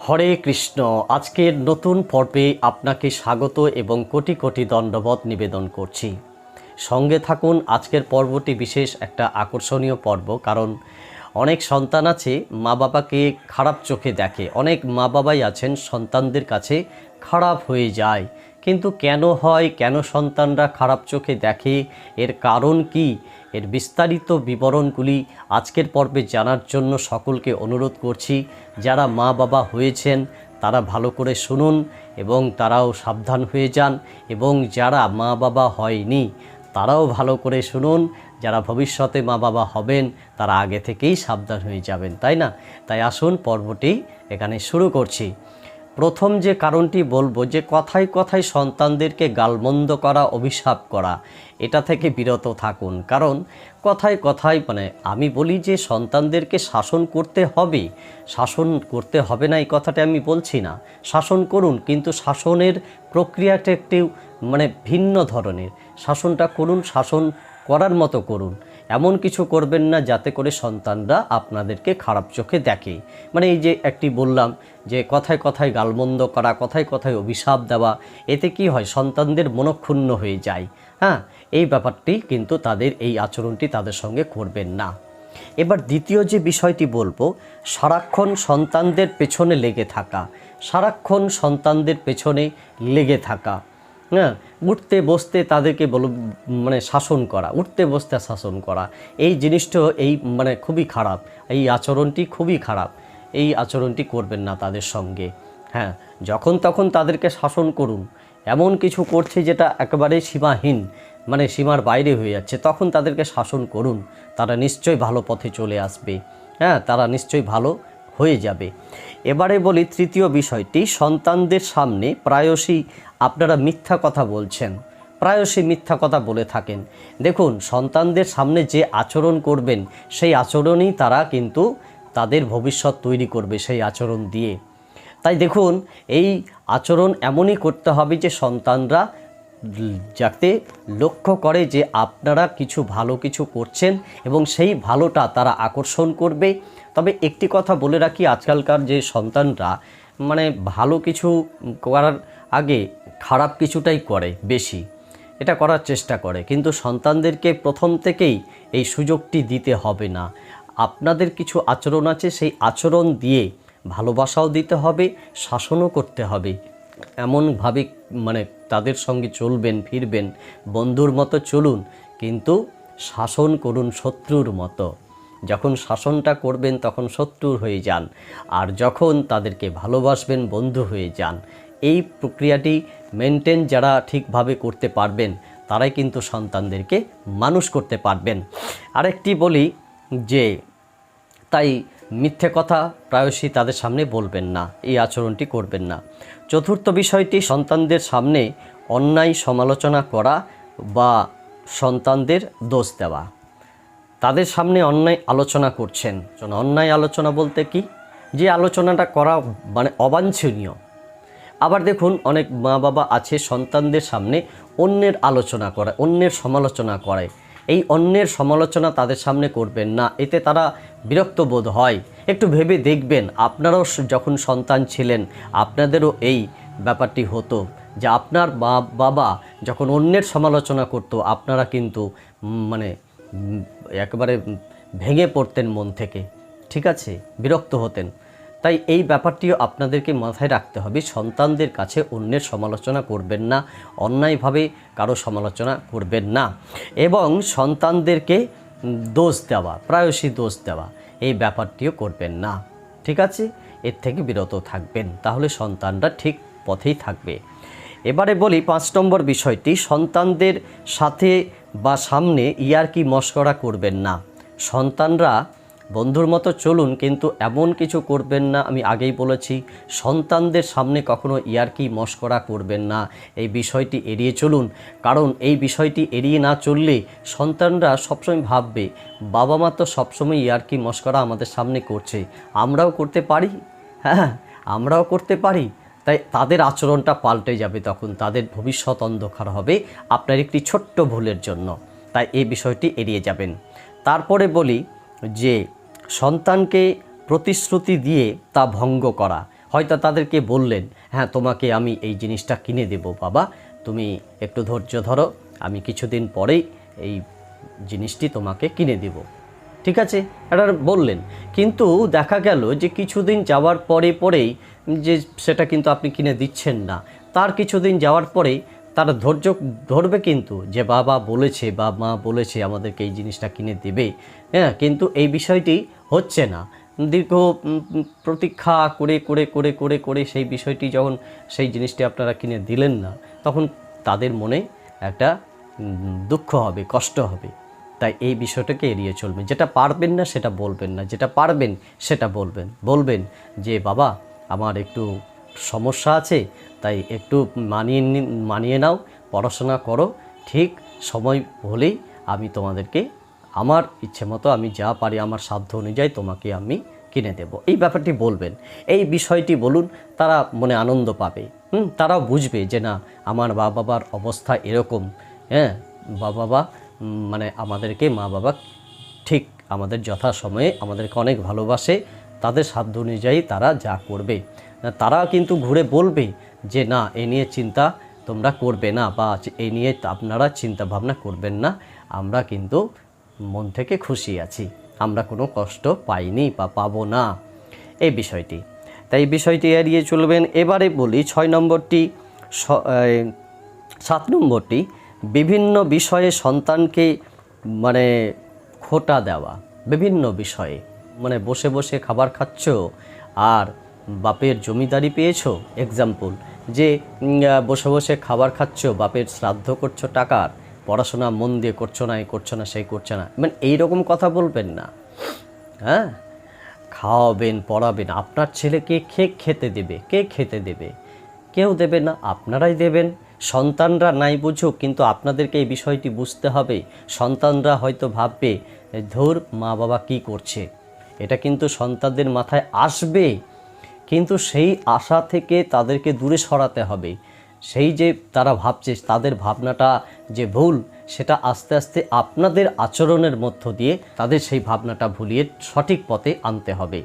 হরে কৃষ্ণ, আজকের নতুন পর্বে আপনাকে স্বাগত এবং কোটি কোটি দণ্ডবত নিবেদন করছি। সঙ্গে থাকুন, আজকের পর্বটি বিশেষ একটা আকর্ষণীয় পর্ব, কারণ অনেক সন্তান আছে মা বাবাকে খারাপ চোখে দেখে। অনেক মা বাবাই আছেন, সন্তানদের কাছে খারাপ হয়ে যায়। কিন্তু কেন হয়, কেন সন্তানরা খারাপ চোখে দেখে, এর কারণ কি এর বিস্তারিত বিবরণগুলি আজকের পর্বে জানার জন্য সকলকে অনুরোধ করছি, যারা মা বাবা হয়েছেন তারা ভালো করে শুনুন এবং তারাও সাবধান হয়ে যান এবং যারা মা বাবা হয়নি তারাও ভালো করে শুনুন, যারা ভবিষ্যতে মা বাবা হবেন তারা আগে থেকেই সাবধান হয়ে যাবেন, তাই না? তাই আসুন পর্বটি এখানে শুরু করছি। প্রথম যে কারণটি বলব যে কথায় কথায় সন্তানদেরকে গালমন্দ করা, অভিশাপ করা, এটা থেকে বিরত থাকুন। কারণ কথায় কথায় মানে আমি বলি যে সন্তানদেরকে শাসন করতে হবে। শাসন করতে হবে না, এই কথাটা আমি বলছি না। শাসন করুন, কিন্তু শাসনের প্রক্রিয়াটা একটু মানে ভিন্ন ধরনের। শাসনটা করুন, শাসন করার মতো করুন। এমন কিছু করবেন না যাতে করে সন্তানরা আপনাদেরকে খারাপ চোখে দেখে। মানে এই যে একটি বললাম যে কথায় কথায় গালমন্দ করা, কথায় কথায় অভিশাপ দেওয়া, এতে কি হয়? সন্তানদের মনক্ষুণ্ণ হয়ে যায়। হ্যাঁ এই ব্যাপারটি কিন্তু তাদের, এই আচরণটি তাদের সঙ্গে করবেন না। এবার দ্বিতীয় যে বিষয়টি বলব, সারাক্ষণ সন্তানদের পেছনে লেগে থাকা, সারাক্ষণ সন্তানদের পেছনে লেগে থাকা। হ্যাঁ? উঠতে, বসতে তাদেরকে বল মানে শাসন করা, উঠতে, বসতে শাসন করা। এই জিনিসটা এই মানে খুবই খারাপ। এই আচরণটি খুবই খারাপ। এই আচরণটি করবেন না তাদের সঙ্গে। হ্যাঁ যখন তখন তাদেরকে শাসন করুন। এমন কিছু করছে যেটা একেবারে সীমাহীন মানে সীমার বাইরে হয়ে যাচ্ছে, তখন তাদেরকে শাসন করুন। তারা নিশ্চয়ই ভালো পথে চলে আসবে। হ্যাঁ তারা নিশ্চয়ই ভালো হয়ে যাবে। এবারে বলি তৃতীয় বিষয়টি, সন্তানদের সামনে প্রায়শই আপনারা মিথ্যা কথা বলছেন। প্রায়শই মিথ্যা কথা বলে থাকেন। দেখুন, সন্তানদের সামনে যে আচরণ করবেন, সেই আচরণই তারা কিন্তু তাদের ভবিষ্যৎ তৈরি করবে সেই আচরণ দিয়ে। তাই দেখুন, এই আচরণ এমনই করতে হবে যে সন্তানরা যাতে লক্ষ্য করে যে আপনারা কিছু ভালো কিছু করছেন এবং সেই ভালোটা তারা আকর্ষণ করবে। তবে একটি কথা বলে রাখি, আজকালকার যে সন্তানরা মানে ভালো কিছু করার আগে খারাপ কিছুটাই করে, বেশি। এটা করার চেষ্টা করে। কিন্তু সন্তানদেরকে প্রথম থেকেই এই সুযোগটি দিতে হবে না। আপনাদের কিছু আচরণ আছে, সেই আচরণ দিয়ে ভালোবাসাও দিতে হবে, শাসনও করতে হবে। এমনভাবে মানে তাদের সঙ্গে চলবেন, ফিরবেন, বন্ধুর মতো চলুন, কিন্তু শাসন করুন শত্রুর মতো। যখন শাসনটা করবেন, তখন শত্রুর হয়ে যান। আর যখন তাদেরকে ভালোবাসবেন, বন্ধু হয়ে যান। এই প্রক্রিয়াটি মেনটেন যারা ঠিকভাবে করতে পারবেন, তারাই কিন্তু সন্তানদেরকে মানুষ করতে পারবেন। আরেকটি বলি যে, তাই মিথ্যে কথা প্রায়শই তাদের সামনে বলবেন না, এই আচরণটি করবেন না। চতুর্থ বিষয়টি, সন্তানদের সামনে অন্যায় সমালোচনা করা বা সন্তানদের দোষ দেওয়া। তাদের সামনে অন্যায় আলোচনা করছেন। অন্যায় আলোচনা বলতে কি? যে আলোচনাটা করা মানে অবাঞ্ছনীয়। আবার দেখুন, অনেক মা বাবা আছে সন্তানদের সামনে অন্যের আলোচনা করে, অন্যের সমালোচনা করে। এই অন্যের সমালোচনা তাদের সামনে করবেন না, এতে তারা বিরক্ত বোধ হয়। একটু ভেবে দেখবেন, আপনারাও যখন সন্তান ছিলেন, আপনাদেরও এই ব্যাপারটি হতো যে আপনার মা বাবা যখন অন্যের সমালোচনা করতো, আপনারা কিন্তু মানে একেবারে ভেঙে পড়তেন মন থেকে। ঠিক আছে? বিরক্ত হতেন। তাই এই ব্যাপারটিও আপনাদেরকে মাথায় রাখতে হবে। সন্তানদের কাছে অন্যের সমালোচনা করবেন না, অন্যায়ভাবে কারও সমালোচনা করবেন না। এবং সন্তানদেরকে দোষ দেওয়া, প্রায়শই দোষ দেওয়া, এই ব্যাপারটিও করবেন না। ঠিক আছে? এর থেকে বিরত থাকবেন, তাহলে সন্তানরা ঠিক পথেই থাকবে। এবারে বলি পাঁচ নম্বর বিষয়টি, সন্তানদের সাথে বা সামনে ইয়ারকি মস্করা করবেন না? সন্তানরা বন্ধুর মতো চলুন, কিন্তু এমন কিছু করবেন না, আমি আগেই বলেছি, সন্তানদের সামনে কখনো ইয়ারকি মস্করা করবেন না। এই বিষয়টি এড়িয়ে চলুন, কারণ এই বিষয়টি এড়িয়ে না চললে সন্তানরা সবসময় ভাববে বাবা মা তো সবসময় ইয়ারকি মস্করা আমাদের সামনে করছে, আমরাও করতে পারি? হ্যাঁ আমরাও করতে পারি। তাই তাদের আচরণটা পাল্টে যাবে তখন, তাদের ভবিষ্যৎ অন্ধকার হবে আপনার একটি ছোট্ট ভুলের জন্য। তাই এই বিষয়টি এড়িয়ে যাবেন। তারপরে বলি যে সন্তানকে প্রতিশ্রুতি দিয়ে তা ভঙ্গ করা। হয়তো তাদেরকে বললেন হ্যাঁ তোমাকে আমি এই জিনিসটা কিনে দেব, বাবা। তুমি একটু ধৈর্য ধরো, আমি কিছুদিন পরেই এই জিনিসটি তোমাকে কিনে দেব। ঠিক আছে? এটা বললেন। কিন্তু দেখা গেল যে কিছুদিন যাওয়ার পরে পরেই যে সেটা কিন্তু আপনি কিনে দিচ্ছেন না। তার কিছুদিন যাওয়ার পরেই তারা ধৈর্য ধরবে কিন্তু যে বাবা বলেছে, বা মা বলেছে আমাদেরকে এই জিনিসটা কিনে দেবে। হ্যাঁ কিন্তু এই বিষয়টি হচ্ছে না। দীর্ঘ প্রতীক্ষা করে করে করে করে করে সেই বিষয়টি যখন সেই জিনিসটি আপনারা কিনে দিলেন না, তখন তাদের মনে একটা দুঃখ হবে, কষ্ট হবে। তাই এই বিষয়টাকে এড়িয়ে চলবেন যেটা পারবেন না সেটা বলবেন না। যেটা পারবেন সেটা বলবেন। বলবেন যে, বাবা, আমার একটু সমস্যা আছে তাই একটু মানিয়ে মানিয়ে নাও, পড়াশোনা করো, ঠিক সময় হলেই আমি তোমাদেরকে আমার ইচ্ছে মতো আমি যা পারি, আমার সাধ্য অনুযায়ী তোমাকে আমি কিনে দেব। এই ব্যাপারটি বলবেন। এই বিষয়টি বলুন, তারা মনে আনন্দ পাবে। হুম, তারাও বুঝবে যে না, আমার মা বাবার অবস্থা এরকম। হ্যাঁ বা বাবা মানে আমাদেরকে মা বাবা ঠিক আমাদের যথাসময়ে আমাদেরকে অনেক ভালোবাসে, তাদের সাধ্য অনুযায়ী তারা যা করবে। তারা কিন্তু ঘুরে বলবে যে না, এ নিয়ে চিন্তা তোমরা করবে না বা এই নিয়ে আপনারা চিন্তা ভাবনা করবেন না, আমরা কিন্তু মন থেকে খুশি আছি। আমরা কোনো কষ্ট পাইনি বা পাবো না। এই বিষয়টি। তাই বিষয়টি এড়িয়ে চলবেন। এবারে বলি ছয় নম্বরটি সাত নম্বরটি, বিভিন্ন বিষয়ে সন্তানকে মানে খোটা দেওয়া। বিভিন্ন বিষয়ে। মানে বসে বসে খাবার খাচ্ছ আর বাপের জমিদারি পেয়েছ এক্সাম্পল যে বসে বসে খাবার খাচ্ছ, বাপের শ্রাদ্ধ করছ টাকার, পড়াশোনা মন দিয়ে করছ না, এই করছ না, সেই করছ না মানে এইরকম কথা বলবেন না। হ্যাঁ? খাওয়াবেন, পড়াবেন, আপনার ছেলেকে কে খেতে দেবে, কে খেতে দেবে? কেউ দেবে না, আপনারাই দেবেন। সন্তানরা নাই বুঝুক, কিন্তু আপনাদেরকে এই বিষয়টি বুঝতে হবে। সন্তানরা হয়তো ভাববে, ধর, মা বাবা কি করছে? এটা কিন্তু সন্তানদের মাথায় আসবে। কিন্তু সেই আশা থেকে তাদেরকে দূরে সরাতে হবে। সেই যে তারা ভাবছে, তাদের ভাবনাটা যে ভুল, সেটা আস্তে আস্তে আপনাদের আচরণের মধ্য দিয়ে তাদের সেই ভাবনাটা ভুলিয়ে সঠিক পথে আনতে হবে।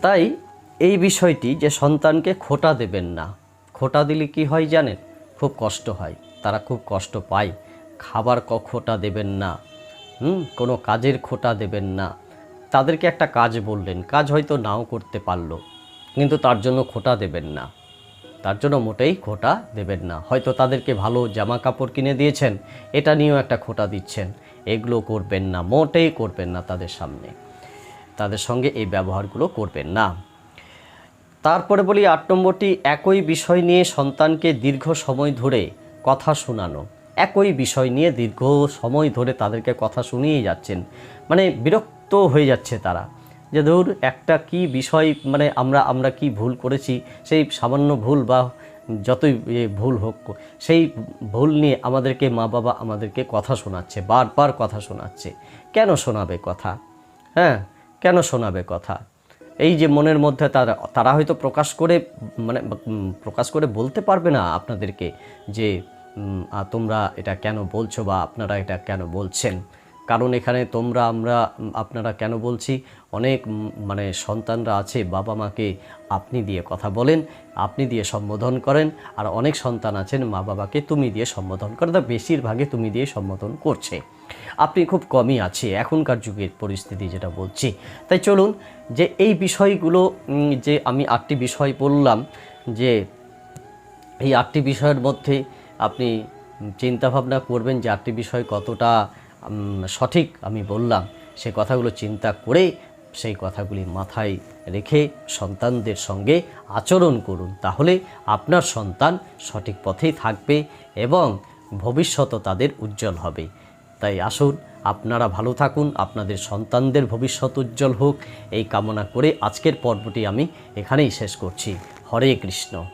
তাই এই বিষয়টি যে সন্তানকে খোটা দেবেন না। খোটা দিলে কি হয় জানেন? খুব কষ্ট হয়। তারা খুব কষ্ট পায়। খাবার ক খোটা দেবেন না। হুম? কোনো কাজের খোটা দেবেন না। তাদেরকে একটা কাজ বললেন। কাজ হয়তো নাও করতে পারল। কিন্তু তার জন্য খোটা দেবেন না। তার জন্য মোটেই খোটা দেবেন না। হয়তো তাদেরকে ভালো জামা কাপড় কিনে দিয়েছেন, এটা নিয়েও একটা খোটা দিচ্ছেন। এগুলো করবেন না, মোটেই করবেন না তাদের সামনে। তাদের সঙ্গে এই ব্যবহারগুলো করবেন না। তারপরে বলি, আট নম্বরটি, একই বিষয় নিয়ে সন্তানকে দীর্ঘ সময় ধরে কথা শোনানো। একই বিষয় নিয়ে দীর্ঘ সময় ধরে তাদেরকে কথা শুনিয়ে যাচ্ছেন। মানে বিরক্ত হয়ে যাচ্ছে তারা। যে ধর, একটা কি বিষয় মানে আমরা আমরা কি ভুল করেছি, সেই সামান্য ভুল বা যতই ভুল হোক, সেই ভুল নিয়ে আমাদেরকে মা বাবা আমাদেরকে কথা শোনাচ্ছে, বারবার কথা শোনাচ্ছে। কেন শোনাবে কথা? হ্যাঁ কেন শোনাবে কথা? এই যে মনের মধ্যে তারা তারা হয়তো প্রকাশ করে মানে প্রকাশ করে বলতে পারবে না আপনাদেরকে যে তোমরা এটা কেন বলছো বা আপনারা এটা কেন বলছেন। কারণ এখানে তোমরা, আমরা, আপনারা কেন বলছি? অনেক মানে সন্তানরা আছে, বাবা মাকে আপনি দিয়ে কথা বলেন, আপনি দিয়ে সম্বোধন করেন, আর অনেক সন্তান আছেন, মা বাবাকে তুমি দিয়ে সম্বোধন করে, তা বেশিরভাগে তুমি দিয়ে সম্বোধন করছে। আপনি খুব কমই আছে, এখনকার যুগের পরিস্থিতি যেটা বলছি। তাই চলুন, যে এই বিষয়গুলো যে আমি আটটি বিষয় বললাম, যে এই আটটি বিষয়ের মধ্যে আপনি চিন্তা ভাবনা করবেন যে আটটি বিষয় কতটা সঠিক আমি বললাম, সে কথাগুলো চিন্তা করে সেই কথাগুলি মাথায় রেখে সন্তানদের সঙ্গে আচরণ করুন। তাহলে আপনার সন্তান সঠিক পথেই থাকবে এবং ভবিষ্যতও তাদের উজ্জ্বল হবে। তাই আসুন, আপনারা ভালো থাকুন, আপনাদের সন্তানদের ভবিষ্যৎ উজ্জ্বল হোক। এই কামনা করে আজকের পর্বটি আমি এখানেই শেষ করছি। হরে কৃষ্ণ।